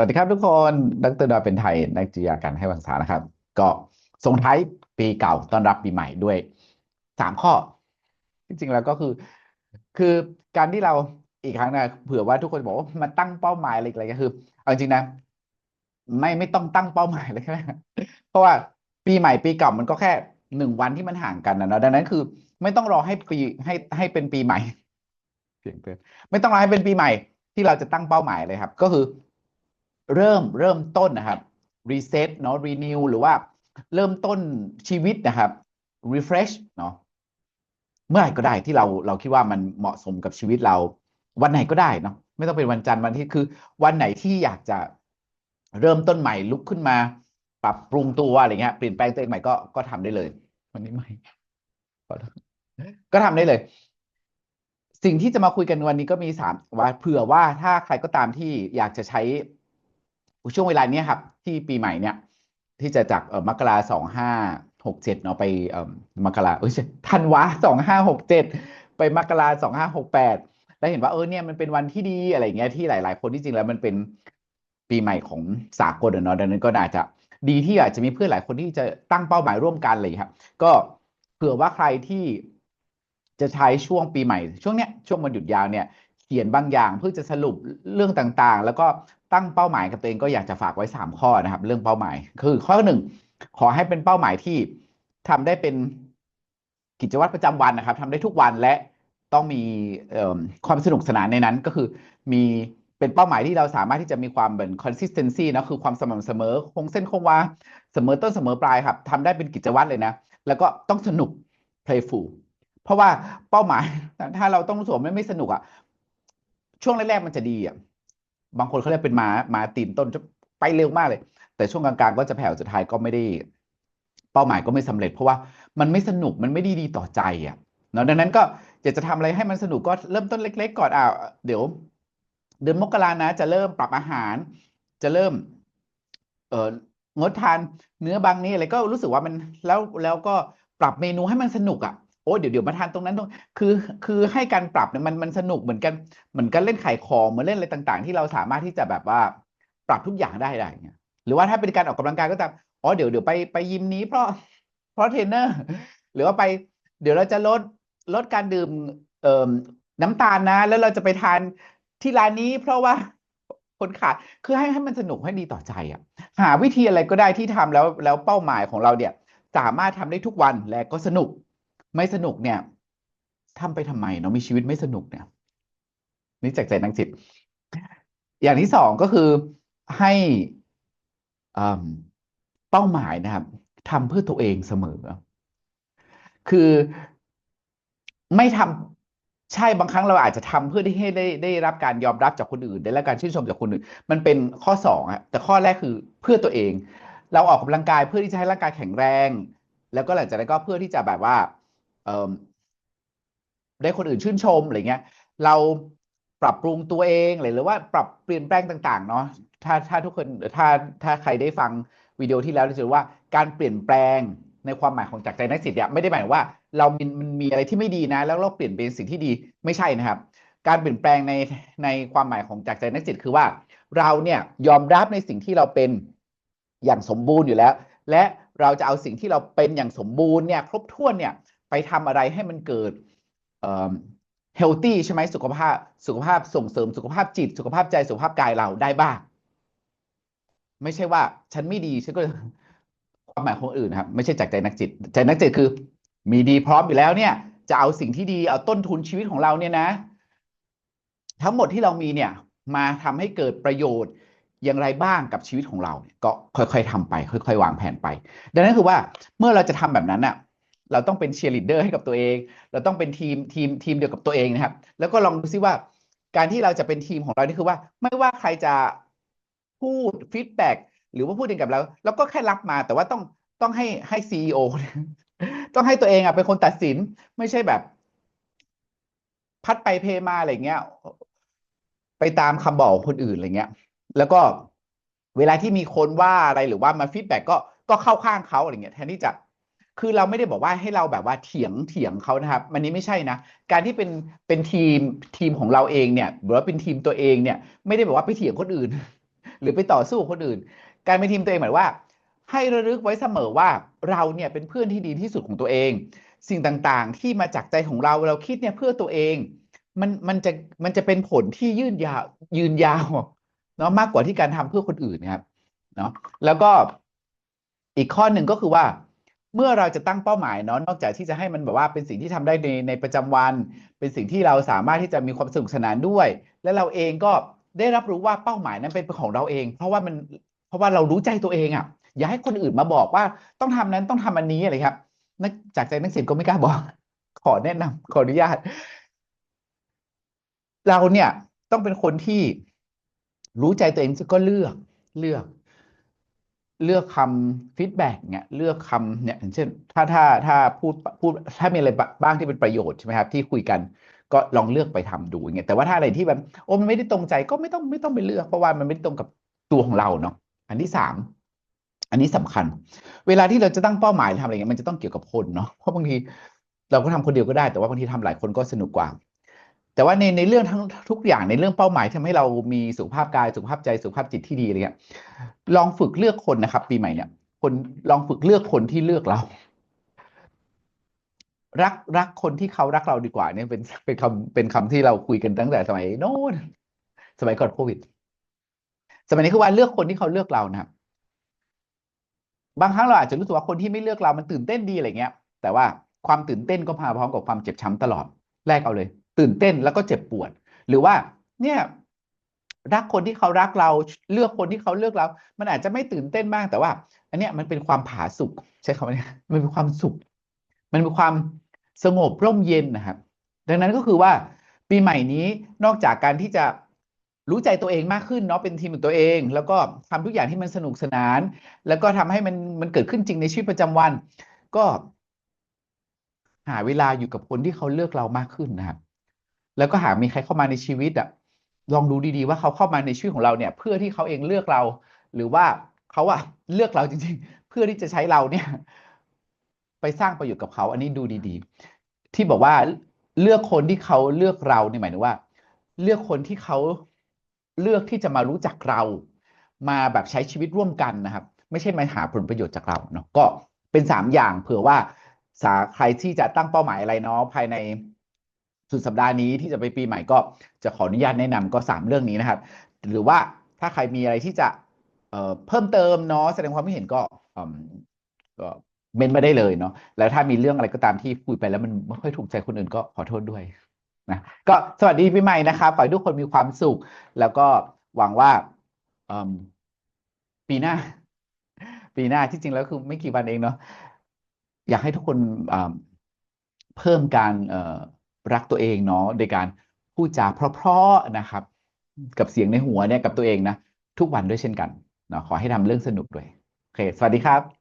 สวัสดีครับทุกคนดรดอยเป็นไทย นักจิตวิทยาการให้ภาษานะครับ ก็ส่งท้ายปีเก่าต้อนรับปีใหม่ด้วยสามข้อ จริงๆแล้วก็คือ คือการที่เราอีกครั้งนะเผื่อว่าทุกคนบอกว่ามาตั้งเป้าหมายอะไรอะไรก็คือเอาจริงนะไม่ไม่ต้องตั้งเป้าหมายเลยก็ได้เพราะว่าปีใหม่ปีเก่ามันก็แค่หนึ่งวันที่มันห่างกันนะเนาะดังนั้นคือ ไม่ต้องรอให้ปีให้ให้เป็นปีใหม่เสียงเตือนไม่ต้องรอให้เป็นปีใหม่ที่เราจะตั้งเป้าหมายเลยครับ ก็คือ เริ่มเริ่มต้นนะครับ reset เนาะ renew หรือว่าเริ่มต้นชีวิตนะครับ refresh เนาะเมื่อไหร่ก็ได้ที่เราเราคิดว่ามันเหมาะสมกับชีวิตเรา วันไหนก็ได้เนาะไม่ต้องเป็นวันจันทร์วันที่คือ วันไหนที่อยากจะเริ่มต้นใหม่ลุกขึ้นมา ปรับปรุงตัวอะไรเงี้ยเปลี่ยนแปลงตัวเองใหม่ก็ก็ทำได้เลย วันนี้ไม่ก็ทำได้เลย สิ่งที่จะมาคุยกันวันนี้ก็มีสามว่าเผื่อว่าถ้าใครก็ตามที่อยากจะใช้ ช่วงเวลาเนี้ยครับ ที่ปีใหม่เนี่ย ที่จะจากมกราสองห้าหกเจ็ดเนาะไปมกราเอ้ยธันวาสองห้าหกเจ็ดไปมกราสองห้าหกแปดแล้วเห็นว่าเออเนี่ยมันเป็นวันที่ดีอะไรเงี้ยที่หลาย ๆ คนที่จริงแล้วมันเป็นปีใหม่ของสากลเนาะดังนั้นก็อาจจะดีที่อาจจะมีเพื่อนหลายคนที่จะตั้งเป้าหมายร่วมกันเลยครับ ก็เผื่อว่าใครที่จะใช้ช่วงปีใหม่ ช่วงเนี้ยช่วงวันหยุดยาวเนี่ย เขียนบางอย่างเพื่อจะสรุปเรื่องต่างๆ แล้วก็ตั้งเป้าหมายกับตัวเองก็อยากจะฝากไว้สามข้อนะครับ เรื่องเป้าหมาย คือข้อหนึ่งขอให้เป็นเป้าหมายที่ทำได้เป็นกิจวัตรประจำวันนะครับทำได้ทุกวันและต้องมีความสนุกสนานในนั้นก็คือมีเป็นเป้าหมายที่เราสามารถที่จะมีความเป็น consistency นะคือความสม่ำเสมอคงเส้นคงวาเสมอต้นเสมอปลายครับทำได้เป็นกิจวัตรเลยนะ แล้วก็ต้องสนุก playful เพราะว่าเป้าหมายถ้าเราต้องสวมไม่ไม่สนุกอะ ช่วงแรกๆมันจะดีอะบางคนเขาเรียกเป็นมามาตีนต้นจะไปเร็วมากเลย แต่ช่วงกลางๆก็จะแผ่วสุดท้ายก็ไม่ได้ เป้าหมายก็ไม่สำเร็จ เพราะว่ามันไม่สนุกมันไม่ดีดีต่อใจอะเนาะดังนั้นก็อยากจะทำอะไรให้มันสนุกก็เริ่มต้นเล็ก ๆ ก่อนอ่าเดี๋ยว เดือนมกรานะจะเริ่มปรับอาหาร จะเริ่ม เอ่องดทานเนื้อบางนี้อะไรก็รู้สึกว่ามันแล้วแล้วก็ปรับเมนูให้มันสนุกอะ อ้เดี๋ยวเดี๋ยวมาทานตรงนั้นตรงคือคือให้การปรับเนี่ยมันมันสนุกเหมือนกันเหมือนกันเล่นขายของเหมือนเล่นอะไรต่างๆ ที่เราสามารถที่จะแบบว่าปรับทุกอย่างได้ได้เงี้ยหรือว่าถ้าเป็นการออกกำลังกายก็ตามอ๋อเดี๋ยวเดี๋ยวไปไปยิมนี้เพราะเพราะเทรนเนอร์หรือว่าไป เดี๋ยวเราจะลดลดการดื่มเอ่อน้ำตาลนะ แล้วเราจะไปทานที่ร้านนี้ เพราะว่าคนขาดคือให้ให้มันสนุกให้ดีต่อใจอะ หาวิธีอะไรก็ได้ที่ทำแล้วแล้วเป้าหมายของเราเนี่ย สามารถทำได้ทุกวันและก็สนุก ไม่สนุกเนี่ยทำไปทำไมเนาะมีชีวิตไม่สนุกเนี่ย นี่จากใจนักจิต อย่างที่สองก็คือให้เป้าหมายนะครับทำเพื่อตัวเองเสมอ คือไม่ทำใช่บางครั้งเราอาจจะทำเพื่อที่ให้ได้ได้รับการยอมรับจากคนอื่น ได้รับการชื่นชมจากคนอื่น มันเป็นข้อสองอะแต่ข้อแรกคือเพื่อตัวเอง เราออกกำลังกายเพื่อที่จะให้ร่างกายแข็งแรง แล้วก็หลังจากนั้นก็เพื่อที่จะแบบว่า ได้คนอื่นชื่นชมอะไรเงี้ย เราปรับปรุงตัวเองหรือว่าปรับเปลี่ยนแปลงต่างๆเนาะถ้าถ้าทุกคนถ้าถ้าใครได้ฟังวิดีโอที่แล้วจะรู้ว่าการเปลี่ยนแปลงในความหมายของจากใจนักสิทธิ์เนี่ยไม่ได้หมายว่า เรามันมันมีอะไรที่ไม่ดีนะ แล้วเราเปลี่ยนเป็นสิ่งที่ดีไม่ใช่นะครับ การเปลี่ยนแปลงในในความหมายของจากใจนักจิตคือว่า เราเนี่ยยอมรับในสิ่งที่เราเป็นอย่างสมบูรณ์อยู่แล้ว และเราจะเอาสิ่งที่เราเป็นอย่างสมบูรณ์เนี่ย ครบถ้วนเนี่ย ไปทำอะไรให้มันเกิดเฮลตี้ใช่ไหมสุขภาพสุขภาพส่งเสริมสุขภาพจิต สุขภาพใจสุขภาพกายเราได้บ้าง ไม่ใช่ว่า ฉันไม่ดีฉันก็ความหมายของอื่นครับไม่ใช่จากใจนักจิต ใจนักจิตคือ มีดีพร้อมอยู่แล้วเนี่ย จะเอาสิ่งที่ดีเอาต้นทุนชีวิตของเราเนี่ยนะ ทั้งหมดที่เรามีเนี่ย มาทำให้เกิดประโยชน์อย่างไรบ้างกับชีวิตของเรา ก็ค่อยๆทำไป ค่อย ๆ วางแผนไป ดังนั้นคือว่าเมื่อเราจะทำแบบนั้นอะ เราต้องเป็นเชียร์ลีดเดอร์ให้กับตัวเอง เราต้องเป็นทีมทีมทีมเดียวกับตัวเองนะครับ แล้วก็ลองดูซิว่า การที่เราจะเป็นทีมของเรานี่คือว่า ไม่ว่าใครจะพูดฟีดแบ็กหรือว่าพูดเองกับเราเราก็แค่รับมาแต่ว่าต้องต้องให้ให้ซีอต้องให้ตัวเองอะเป็นคนตัดสินไม่ใช่แบบ พัดไปเพมาอะไรเงี้ย ไปตามคำบอกคนอื่นอะไรเงี้ย แล้วก็เวลาที่มีคนว่าอะไรหรือว่ามาฟีดแบ็กก็ก็เข้าข้างเขาอะไรเงี้ยแทนที่จะ คือเราไม่ได้บอกว่าให้เราแบบว่าเถียงเถียงเขานะครับ มันนี้ไม่ใช่นะ การที่เป็นเป็นทีมทีมของเราเองเนี่ยหรือว่าเป็นทีมตัวเองเนี่ย ไม่ได้บอกว่าไปเถียงคนอื่น หรือไปต่อสู้คนอื่น การเป็นทีมตัวเองหมายว่า ให้ระลึกไว้เสมอว่าเราเนี่ยเป็นเพื่อนที่ดีที่สุดของตัวเอง สิ่งต่างๆ ที่มาจากใจของเราเราคิดเนี่ยเพื่อตัวเองมันมันจะมันจะเป็นผลที่ยืนยาวยืนยาวเนาะมากกว่าที่การทำเพื่อคนอื่นนะครับเนาะแล้วก็อีกข้อหนึ่งก็คือว่า เมื่อเราจะตั้งเป้าหมายเนาะนอกจากที่จะให้มันแบบว่าเป็นสิ่งที่ทำได้ในในประจำวัน เป็นสิ่งที่เราสามารถที่จะมีความสนุกสนานด้วย และเราเองก็ได้รับรู้ว่าเป้าหมายนั้นเป็นของเราเอง เพราะว่ามันเพราะว่าเรารู้ใจตัวเองอะ อย่าให้คนอื่นมาบอกว่าต้องทำนั้นต้องทำอันนี้อะไรครับนักจากใจนักศิลป์ก็ไม่กล้าบอก ขอแนะนำขออนุญาต เราเนี่ยต้องเป็นคนที่รู้ใจตัวเองก็เลือกเลือก เลือกคำฟีดแบ็กเนี่ยเลือกคำเนี่ยอย่างเช่น ถ้าถ้าถ้าพูดพูดถ้ามีอะไรบ้างที่เป็นประโยชน์ใช่ไหมครับที่คุยกันก็ลองเลือกไปทำดูอย่างเงี้ยแต่ว่าถ้าอะไรที่แบบโอ้มันไม่ได้ตรงใจก็ไม่ต้องไม่ต้องไปเลือกเพราะว่ามันไม่ได้ตรงกับตัวของเราเนาะอันที่สามอันนี้สำคัญ เวลาที่เราจะตั้งเป้าหมายทำอะไรเงี้ยมันจะต้องเกี่ยวกับคนเนาะเพราะบางทีเราก็ทำคนเดียวก็ได้แต่ว่าบางทีทำหลายคนก็สนุกกว่า แต่ว่าในในเรื่องทั้งทุกอย่างในเรื่องเป้าหมายทำให้เรามีสุขภาพกายสุขภาพใจสุขภาพจิตที่ดีอะไรเงี้ยลองฝึกเลือกคนนะครับ ปีใหม่เนี่ยคนลองฝึกเลือกคนที่เลือกเรา รักรักคนที่เขารักเราดีกว่าเนี่ยเป็นเป็นคำเป็นคำที่เราคุยกันตั้งแต่สมัยโน้นสมัยก่อนโควิด สมัยนี้คือว่าเลือกคนที่เขาเลือกเรานะครับบางครั้งเราอาจจะรู้สึกว่าคนที่ไม่เลือกเรา มันตื่นเต้นดีอะไรเงี้ย แต่ว่าความตื่นเต้นก็มาพร้อมกับความเจ็บช้ำตลอดแลกเอาเลย ตื่นเต้นแล้วก็เจ็บปวด หรือว่าเนี่ยรักคนที่เขารักเราเลือกคนที่เขาเลือกเรา มันอาจจะไม่ตื่นเต้นมากแต่ว่า อันเนี้ยมันเป็นความผาสุกใช้คำว่าเนี่ยมันเป็นความสุข มันเป็นความสงบร่มเย็นนะครับ ดังนั้นก็คือว่าปีใหม่นี้นอกจากการที่จะรู้ใจตัวเองมากขึ้นเนาะเป็นทีมของตัวเอง แล้วก็ทำทุกอย่างที่มันสนุกสนาน แล้วก็ทำให้มันมันเกิดขึ้นจริงในชีวิตประจำวัน ก็ หาเวลาอยู่กับคนที่เขาเลือกเรามากขึ้นนะครับ แล้วก็หากมีใครเข้ามาในชีวิตอะลองดูดีๆว่าเขาเข้ามาในชีวิตของเราเนี่ย เพื่อที่เขาเองเลือกเรา หรือว่าเขาอะเลือกเราจริง ๆ เพื่อที่จะใช้เราเนี่ย ไปสร้างประโยชน์กับเขา อันนี้ดูดีๆ ที่บอกว่าเลือกคนที่เขาเลือกเราเนี่ยหมายถึงว่า เลือกคนที่เขาเลือกที่จะมารู้จักเรา มาแบบใช้ชีวิตร่วมกันนะครับ ไม่ใช่มาหาผลประโยชน์จากเราเนาะก็เป็นสามอย่างเผื่อว่าสาใครที่จะตั้งเป้าหมายอะไรเนาะภายใน สุดสัปดาห์นี้ที่จะไปปีใหม่ก็จะขออนุญาตแนะนำก็สามเรื่องนี้นะครับ หรือว่าถ้าใครมีอะไรที่จะเเพิ่มเติมเนาะแสดงความคิดเห็นก็อืมก็เมนมาได้เลยเนาะแล้วถ้ามีเรื่องอะไรก็ตามที่คุยไปแล้วมันไม่ค่อยถูกใจคนอื่นก็ขอโทษด้วยนะก็สวัสดีปีใหม่นะครับขอให้ทุกคนมีความสุข แล้วก็หวังว่าปีหน้า ปีหน้าที่จริงแล้วคือไม่กี่วันเองเนาะอยากให้ทุกคนเพิ่มการเอ รักตัวเองเนาะโดยการพูดจาเพราะๆนะครับ กับเสียงในหัวเนี่ยกับตัวเองนะทุกวันด้วยเช่นกันเนาะขอให้ทำเรื่องสนุกด้วยโอเคสวัสดีครับ